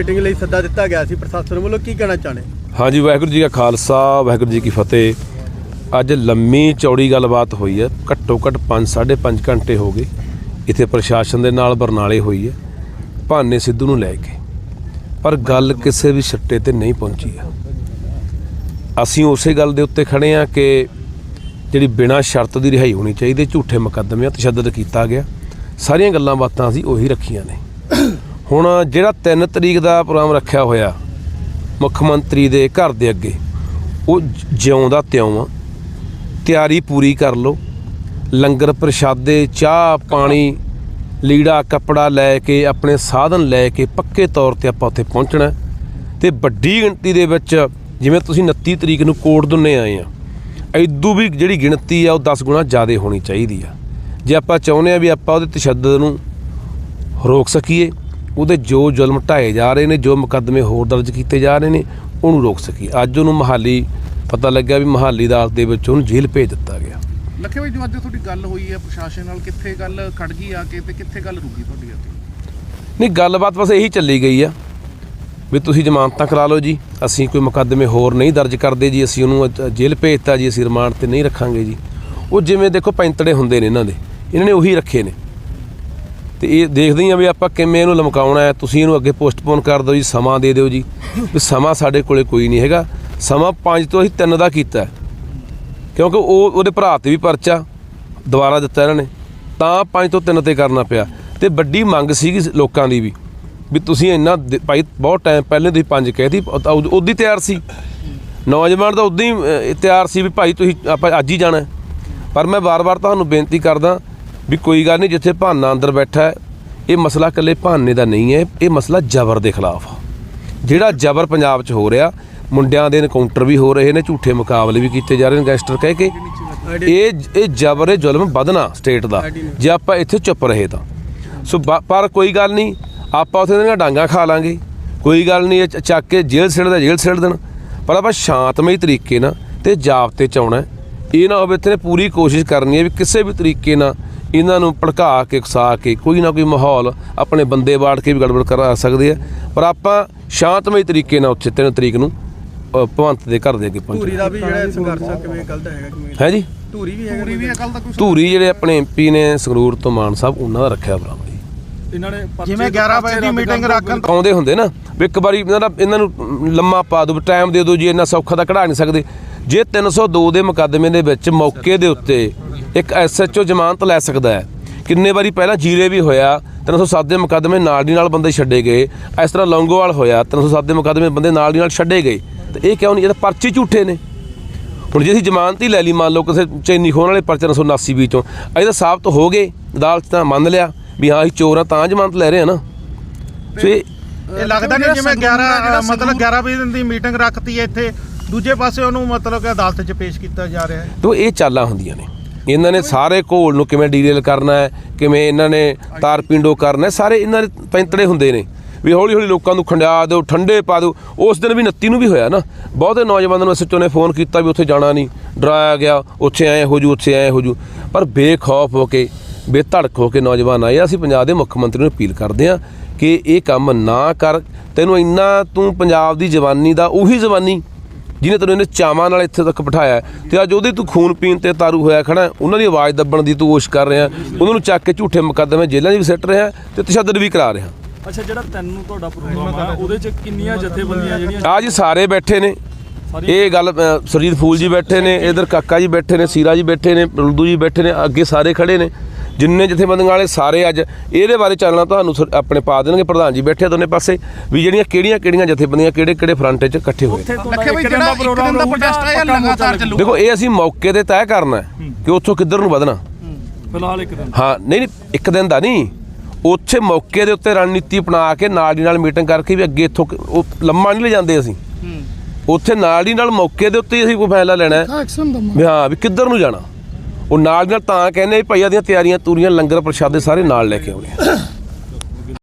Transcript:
Meeting ਲਈ ਸੱਦਾ ਦਿੱਤਾ ਗਿਆ ਸੀ ਪ੍ਰਸ਼ਾਸਨ ਵੱਲੋਂ, ਕੀ ਕਹਿਣਾ ਚਾਹਣੇ ਹਾਂਜੀ, ਵਾਹਿਗੁਰੂ ਜੀ ਕਾ ਖਾਲਸਾ, ਵਾਹਿਗੁਰੂ ਜੀ ਕੀ ਫਤਿਹ। ਅੱਜ ਲੰਮੀ ਚੌੜੀ ਗੱਲਬਾਤ ਹੋਈ ਹੈ, ਘੱਟੋ ਘੱਟ 5 5.5 ਘੰਟੇ ਹੋ ਗਏ, ਇੱਥੇ ਪ੍ਰਸ਼ਾਸਨ ਦੇ ਨਾਲ ਬਰਨਾਲੇ ਹੋਈ ਹੈ, ਭਾਨੇ ਸਿੱਧੂ ਨੂੰ ਲੈ ਕੇ। ਪਰ ਗੱਲ ਕਿਸੇ ਵੀ ਛੱਟੇ ਤੇ ਨਹੀਂ ਪਹੁੰਚੀ ਹੈ। ਅਸੀਂ ਉਸੇ ਗੱਲ ਦੇ ਉੱਤੇ ਖੜੇ ਆ ਕਿ ਜਿਹੜੀ ਬਿਨਾਂ ਸ਼ਰਤ ਦੀ ਰਿਹਾਈ ਹੋਣੀ ਚਾਹੀਦੀ, ਝੂਠੇ ਮੁਕੱਦਮਿਆਂ ਤਸ਼ੱਦਦ ਕੀਤਾ ਗਿਆ। ਸਾਰੀਆਂ ਗੱਲਾਂ ਬਾਤਾਂ ਅਸੀਂ ਉਹੀ ਰੱਖੀਆਂ ਨੇ। ਹੁਣ ਜਿਹੜਾ 3 ਤਰੀਕ ਦਾ ਪ੍ਰੋਗਰਾਮ ਰੱਖਿਆ ਹੋਇਆ, ਮੁੱਖ ਮੰਤਰੀ ਦੇ ਘਰ ਦੇ ਅੱਗੇ, ਉਹ ਜ- ਜਿਉਂ ਦਾ ਤਿਉਂ ਆ। ਤਿਆਰੀ ਪੂਰੀ ਕਰ ਲਓ। ਲੰਗਰ ਪ੍ਰਸ਼ਾਦੇ, ਚਾਹ, ਪਾਣੀ, ਲੀੜਾ, ਕੱਪੜਾ ਲੈ ਕੇ, ਆਪਣੇ ਸਾਧਨ ਲੈ ਕੇ ਪੱਕੇ ਤੌਰ ਤੇ ਆਪਾਂ ਉੱਥੇ ਪਹੁੰਚਣਾ ਹੈ। ਤੇ ਵੱਡੀ ਗਿਣਤੀ ਦੇ ਵਿੱਚ, ਜਿਵੇਂ ਤੁਸੀਂ 29 ਤਰੀਕ ਨੂੰ ਕੋਟ ਦੁੰਨੇ ਆਏ ਆ, ਐਦੂ ਵੀ ਜਿਹੜੀ ਗਿਣਤੀ ਆ, ਉਹ 10 ਗੁਣਾ ਜ਼ਿਆਦਾ ਹੋਣੀ ਚਾਹੀਦੀ ਆ। ਜੇ ਆਪਾਂ ਚਾਹੁੰਦੇ ਆ ਵੀ ਆਪਾਂ ਉਹਦੇ ਤਸ਼ੱਦਦ ਨੂੰ ਰੋਕ ਸਕੀਏ ਉਹਦੇ ਜੋ ਜ਼ੁਲਮ ਢਾਏ ਜਾ ਰਹੇ ਨੇ ਜੋ ਮੁਕੱਦਮੇ ਹੋਰ ਦਰਜ ਕੀਤੇ ਜਾ ਰਹੇ ਨੇ ਉਹਨੂੰ ਰੋਕ ਸਕੀਏ ਅੱਜ ਉਹਨੂੰ ਮਹਾਲੀ ਪਤਾ ਲੱਗਿਆ ਵੀ ਮਹਾਲੀ ਅਦਾਲਤ ਦੇ ਵਿੱਚ ਉਹਨੂੰ ਜੇਲ੍ਹ ਭੇਜ ਦਿੱਤਾ ਗਿਆ। ਲੱਖੇ ਭਾਈ ਜੋ ਅੱਜ ਤੁਹਾਡੀ ਗੱਲ ਹੋਈ ਹੈ ਪ੍ਰਸ਼ਾਸਨ ਨਾਲ ਕਿੱਥੇ ਗੱਲ ਖੜ ਗਈ ਆ ਕੇ ਤੇ ਕਿੱਥੇ ਗੱਲ ਰੁਕੀ ਤੁਹਾਡੀ ਅੱਜ? ਨਹੀਂ ਗੱਲਬਾਤ ਬਸ ਇਹੀ ਚੱਲੀ ਗਈ ਆ ਵੀ ਤੁਸੀਂ ਜ਼ਮਾਨਤਾਂ ਕਰਾ ਲਓ ਜੀ। ਅਸੀਂ ਕੋਈ ਮੁਕੱਦਮੇ ਹੋਰ ਨਹੀਂ ਦਰਜ ਕਰਦੇ ਜੀ। ਅਸੀਂ ਉਹਨੂੰ ਜੇਲ੍ਹ ਭੇਜਤਾ ਜੀ। ਅਸੀਂ ਰਿਮਾਂਡ ਤੇ ਨਹੀਂ ਰੱਖਾਂਗੇ ਜੀ। ਉਹ ਜਿਵੇਂ ਦੇਖੋ ਪੈਂਤੜੇ ਹੁੰਦੇ ਨੇ ਇਹਨਾਂ ਦੇ। ਇਹਨਾਂ ਨੇ ਉਹੀ ਰੱਖੇ ਨੇ। ਤੇ ਇਹ ਦੇਖਦੇ ਹੀ ਆ ਵੀ ਆਪਾਂ ਕਿਵੇਂ ਇਹਨੂੰ ਲਮਕਾਉਣਾ ਹੈ। ਤੁਸੀਂ ਇਹਨੂੰ ਅੱਗੇ ਪੋਸਟਪੋਨ ਕਰ ਦਿਓ ਜੀ, ਸਮਾਂ ਦੇ ਦਿਓ ਜੀ। ਵੀ ਸਮਾਂ ਸਾਡੇ ਕੋਲੇ ਕੋਈ ਨਹੀਂ ਹੈਗਾ। ਸਮਾਂ 5 ਤੋਂ ਅਸੀਂ 3 ਦਾ ਕੀਤਾ ਕਿਉਂਕਿ ਉਹ ਉਹਦੇ ਭਰਾ ਤੇ ਵੀ ਪਰਚਾ ਦੁਬਾਰਾ ਦਿੱਤਾ ਇਹਨਾਂ ਨੇ। ਤਾਂ 5 ਤੋਂ 3 ਤੇ ਕਰਨਾ ਪਿਆ। ਤੇ ਵੱਡੀ ਮੰਗ ਸੀਗੀ ਲੋਕਾਂ ਦੀ ਵੀ। ਵੀ ਤੁਸੀਂ ਇੰਨਾ ਦ- ਭਾਈ, ਬਹੁਤ ਟਾਈਮ ਪਹਿਲੇ ਤੁਸੀਂ ਪੰਜ ਕਹਿਤੀ ਉਦੋਂ ਤਿਆਰ ਸੀ। ਨੌਜਵਾਨ ਤਾਂ ਉਦੋਂ ਹੀ ਤਿਆਰ ਸੀ ਵੀ ਭਾਈ ਤੁਸੀਂ ਆਪਾਂ ਅੱਜ ਹੀ ਜਾਣਾ ਪਰ ਮੈਂ ਵਾਰ-ਵਾਰ ਤੁਹਾਨੂੰ ਬੇਨਤੀ ਕਰਦਾ ਵੀ ਕੋਈ ਗੱਲ ਨਹੀਂ, ਜਿੱਥੇ ਭਾਨਾ ਅੰਦਰ ਬੈਠਾ ਹੈ, ਇਹ ਮਸਲਾ ਇਕੱਲੇ ਭਾਨੇ ਦਾ ਨਹੀਂ ਹੈ, ਇਹ ਮਸਲਾ ਜ਼ਬਰ ਦੇ ਖਿਲਾਫ ਆ। ਜਿਹੜਾ ਜ਼ਬਰ ਪੰਜਾਬ 'ਚ ਹੋ ਰਿਹਾ, ਮੁੰਡਿਆਂ ਦੇ ਐਨਕਾਊਂਟਰ ਵੀ ਹੋ ਰਹੇ ਨੇ, ਝੂਠੇ ਮੁਕਾਬਲੇ ਵੀ ਕੀਤੇ ਜਾ ਰਹੇ ਨੇ, ਗੈਂਗਸਟਰ ਕਹਿ ਕੇ। ਇਹ ਇਹ ਜ਼ਬਰ, ਇਹ ਜ਼ੁਲਮ ਵਧਣਾ ਸਟੇਟ ਦਾ, ਜੇ ਆਪਾਂ ਇੱਥੇ ਚੁੱਪ ਰਹੇ ਤਾਂ। ਸੋ ਬ- ਪਰ ਕੋਈ ਗੱਲ ਨਹੀਂ, ਆਪਾਂ ਉੱਥੇ ਦੀਆਂ ਡਾਂਗਾ ਖਾ ਲਾਂਗੇ। ਕੋਈ ਗੱਲ ਨਹੀਂ, ਇਹ ਚੱਕ ਕੇ ਜੇਲ੍ਹ ਸਿੱਟਦਾ ਜੇਲ੍ਹ ਸਿੱਟ ਦੇਣ। ਪਰ ਆਪਾਂ ਸ਼ਾਂਤਮਈ ਤਰੀਕੇ ਨਾਲ ਤੇ ਜਾਬਤੇ ਚ ਆਉਣਾ ਇਹ ਨਾ ਹੋਵੇ ਇੱਥੇ ਪੂਰੀ ਕੋਸ਼ਿਸ਼ ਕਰਨੀ ਹੈ ਵੀ ਕਿਸੇ ਵੀ ਤਰੀਕੇ ਨਾਲ ਇਹਨਾਂ ਨੂੰ ਭੜਕਾ ਕੇ ਉਕਸਾ ਕੇ ਕੋਈ ਨਾ ਕੋਈ ਮਾਹੌਲ ਆਪਣੇ ਬੰਦੇ ਬਾੜ ਕੇ ਵੀ ਗੜਬੜ ਕਰਾ ਸਕਦੇ ਆ। ਪਰ ਆਪਾਂ ਸ਼ਾਂਤਮਈ ਤਰੀਕੇ ਨਾਲ ਉੱਥੇ 3 ਤਰੀਕ ਨੂੰ ਅ, ਭਗਵੰਤ ਦੇ ਘਰ ਦੇ ਅੱਗੇ ਧੂਰੀ ਪਹੁੰਚਣਾ ਦਾ ਵੀ ਜਿਹੜਾ ਸੰਘਰਸ਼ ਆ ਕਿਵੇਂ ਗਲਤ ਹੈਗਾ ਕਿਵੇਂ ਹੈ ਜੀ? ਧੂਰੀ ਵੀ ਹੈਗਾ ਪੂਰੀ ਵੀ ਅਕਲ ਦਾ ਕੋਈ ਧੂਰੀ ਜਿਹੜੇ ਆਪਣੇ ਐਮਪੀ ਨੇ ਸੰਗਰੂਰ ਤੋਂ ਮਾਨ ਸਾਹਿਬ ਉਹਨਾਂ ਦਾ ਰੱਖਿਆ ਬਰਾਬਰ ਜੀ ਇਹਨਾਂ ਨੇ ਜਿਵੇਂ 11 ਵਜੇ ਦੀ ਮੀਟਿੰਗ ਰੱਖਣ ਆਉਂਦੇ ਹੁੰਦੇ ਨਾ ਵੀ ਇੱਕ ਵਾਰੀ ਇਹਨਾਂ ਦਾ ਇਹਨਾਂ ਨੂੰ ਲੰਮਾ ਪਾ ਦਿਓ ਟਾਈਮ ਦੇ ਦਿਓ ਜੀ ਇੰਨਾ ਸੌਖਾ ਤਾਂ ਕਢਾ ਨਹੀਂ ਸਕਦੇ। ਜੇ 302 ਦੇ ਮੁਕੱਦਮੇ ਦੇ ਵਿੱਚ ਮੌਕੇ ਦੇ ਉੱਤੇ ਇੱਕ ਐਸਐਚਓ ਜ਼ਮਾਨਤ ਲੈ ਸਕਦਾ ਹੈ। ਕਿੰਨੇ ਵਾਰੀ ਪਹਿਲਾਂ ਜੀਰੇ ਵੀ ਹੋਇਆ 307 ਦੇ ਮੁਕੱਦਮੇ ਨਾਲ ਦੀ ਨਾਲ ਬੰਦੇ ਛੱਡੇ ਗਏ। ਇਸ ਤਰ੍ਹਾਂ ਲੌਂਗੋਵਾਲ ਹੋਇਆ 307 ਦੇ ਮੁਕੱਦਮੇ ਬੰਦੇ ਨਾਲ ਦੀ ਨਾਲ ਛੱਡੇ ਗਏ। ਤੇ ਇਹ ਕਿਉਂ ਨਹੀਂ? ਇਹ ਤਾਂ ਪਰਚੇ ਝੂਠੇ ਨੇ। ਹੁਣ ਜੇ ਅਸੀਂ ਜ਼ਮਾਨਤ ਹੀ ਲੈ ਲਈ ਮੰਨ ਲਓ ਕਿਸੇ ਚੈਨੀ ਖੋਣ ਵਾਲੇ ਪਰਚੇ 979 ਵਿੱਚੋਂ ਅਜੇ ਤਾਂ ਸਾਬਤ ਹੋ ਗਏ ਅਦਾਲਤ ਤਾਂ ਮੰਨ ਲਿਆ ਵੀ ਹਾਂ ਅਸੀਂ ਚੋਰ ਆ ਤਾਂ ਜ਼ਮਾਨਤ ਲੈ ਰਹੇ ਆ ਨਾ। ਸੋ ਇਹ ਇਹ ਲੱਗਦਾ ਨਹੀਂ ਜਿਵੇਂ 11 ਮਤਲਬ 11 ਵਜੇ ਦੀ ਮੀਟਿੰਗ ਰੱਖਤੀ ਹੈ ਇੱਥੇ ਦੂਜੇ ਪਾਸੇ ਉਹਨੂੰ ਮਤਲਬ ਕਿ ਅਦਾਲਤ 'ਚ ਪੇਸ਼ ਕੀਤਾ ਜਾ ਰਿਹਾ ਹੈ। ਤੋ ਇਹ ਚਾਲਾਂ ਹੁੰਦੀਆਂ ਨੇ। ਇਹਨਾਂ ਨੇ ਸਾਰੇ ਘੋਲ ਨੂੰ ਕਿਵੇਂ ਡੀਰੇਲ ਕਰਨਾ ਹੈ ਕਿਵੇਂ ਇਹਨਾਂ ਨੇ ਤਾਰ ਪਿੰਡੋ ਕਰਨਾ ਹੈ, ਸਾਰੇ ਇਹਨਾਂ ਦੇ ਪੈਂਤੜੇ ਹੁੰਦੇ ਨੇ। ਵੀ ਹੌਲੀ ਹੌਲੀ ਲੋਕਾਂ ਨੂੰ ਖੰਡਿਆ ਦਿਓ ਠੰਡੇ ਪਾ ਦਿਓ। ਉਸ ਦਿਨ ਵੀ 29 ਨੂੰ ਵੀ ਹੋਇਆ ਨਾ। ਬਹੁਤੇ ਨੌਜਵਾਨਾਂ ਨੂੰ ਐਸਐਚਓ ਨੇ ਫੋਨ ਕੀਤਾ ਵੀ ਉੱਥੇ ਜਾਣਾ ਨਹੀਂ। ਡਰਾਇਆ ਗਿਆ ਉੱਥੇ ਐ ਹੋ ਜੂ ਉੱਥੇ ਐ ਹੋ ਜੂ। ਪਰ ਬੇਖੌਫ ਹੋ ਕੇ ਬੇਧੜਕ ਹੋ ਕੇ ਨੌਜਵਾਨ ਆਏ। ਅਸੀਂ ਪੰਜਾਬ ਦੇ ਮੁੱਖ ਮੰਤਰੀ ਨੂੰ ਅਪੀਲ ਕਰਦੇ ਹਾਂ ਕਿ ਇਹ ਕੰਮ ਨਾ ਕਰ। ਤੈਨੂੰ ਇੰਨਾ ਤੂੰ ਪੰਜਾਬ ਦੀ ਜਵਾਨੀ ਦਾ ਉਹੀ ਜਵਾਨੀ ਜਿਹਨੇ ਤੈਨੂੰ ਇਹਨੇ ਚਾਵਾਂ ਨਾਲ ਇੱਥੇ ਤੱਕ ਬਿਠਾਇਆ ਤੇ ਅੱਜ ਉਹਦੇ ਤੂੰ ਖੂਨ ਪੀਣ ਤੇ ਤਾਰੂ ਹੋਇਆ ਖੜਾ ਉਹਨਾਂ ਦੀ ਆਵਾਜ਼ ਦੱਬਣ ਦੀ ਤੂੰ ਕੋਸ਼ਿਸ਼ ਕਰ ਰਿਹਾ ਉਹਨਾਂ ਨੂੰ ਚੱਕ ਕੇ ਝੂਠੇ ਮੁਕੱਦਮੇ ਜੇਲ੍ਹਾਂ 'ਚ ਵੀ ਸਿੱਟ ਰਿਹਾ ਤੇ ਤਸ਼ੱਦਦ ਵੀ ਕਰਾ ਰਿਹਾ। ਅੱਛਾ ਜਿਹੜਾ ਤੈਨੂੰ ਤੁਹਾਡਾ ਪ੍ਰੋਗਰਾਮ ਆ ਉਹਦੇ ਚ ਕਿੰਨੀਆਂ ਜਥੇਬੰਦੀਆਂ ਜਿਹੜੀਆਂ ਆ ਜੀ ਸਾਰੇ ਬੈਠੇ ਨੇ। ਇਹ ਗੱਲ ਸਰਜੀਤ ਫੂਲ ਜੀ ਬੈਠੇ ਨੇ ਇਧਰ ਕਾਕਾ ਜੀ ਬੈਠੇ ਨੇ ਸੀਰਾ ਜੀ ਬੈਠੇ ਨੇ ਰੁਲਦੂ ਜੀ ਬੈਠੇ ਨੇ ਅੱਗੇ ਸਾਰੇ ਖੜੇ ਨੇ। ਜਿੰਨੇ ਜਥੇਬੰਦੀਆਂ ਵਾਲੇ ਸਾਰੇ ਅੱਜ ਇਹਦੇ ਬਾਰੇ ਚਾਨਣਾ ਤੁਹਾਨੂੰ ਆਪਣੇ ਪਾ ਦੇਣਗੇ। ਪ੍ਰਧਾਨ ਜੀ ਬੈਠੇ ਦੋਨੇ ਪਾਸੇ ਵੀ ਜਿਹੜੀਆਂ ਕਿਹੜੀਆਂ ਕਿਹੜੀਆਂ ਜਥੇਬੰਦੀਆਂ ਕਿਹੜੇ ਕਿਹੜੇ ਫਰੰਟ 'ਚ ਇਕੱਠੇ ਹੋਏ। ਦੇਖੋ ਇਹ ਅਸੀਂ ਮੌਕੇ ਤੇ ਤੈਅ ਕਰਨਾ ਹੈ ਕਿ ਉੱਥੋਂ ਕਿੱਧਰ ਨੂੰ ਵਧਣਾ। ਫਿਲਹਾਲ ਇੱਕ ਦਿਨ। ਹਾਂ ਨਹੀਂ ਨਹੀਂ ਇੱਕ ਦਿਨ ਦਾ ਨਹੀਂ। ਉੱਥੇ ਮੌਕੇ ਦੇ ਉੱਤੇ ਰਣਨੀਤੀ ਅਪਣਾ ਕੇ ਨਾਲ ਦੀ ਨਾਲ ਮੀਟਿੰਗ ਕਰਕੇ ਵੀ ਅੱਗੇ ਇੱਥੋਂ ਲੰਮਾ ਨਹੀਂ ਲੈ ਜਾਂਦੇ ਅਸੀਂ ਉੱਥੇ ਨਾਲ ਦੀ ਨਾਲ ਮੌਕੇ ਦੇ ਉੱਤੇ ਅਸੀਂ ਕੋਈ ਫੈਸਲਾ ਲੈਣਾ ਹੈ। ਵੀ ਹਾਂ ਵੀ ਕਿੱਧਰ ਨੂੰ ਜਾਣਾ। ਉਹ ਨਾਲ ਦੀ ਨਾਲ ਤਾਂ ਕਹਿੰਦੇ ਵੀ ਭਾਈਆ ਦੀਆਂ ਤਿਆਰੀਆਂ ਤੂਰੀਆਂ ਲੰਗਰ ਪ੍ਰਸ਼ਾਦੇ ਸਾਰੇ ਨਾਲ ਲੈ ਕੇ ਆਉਣੇ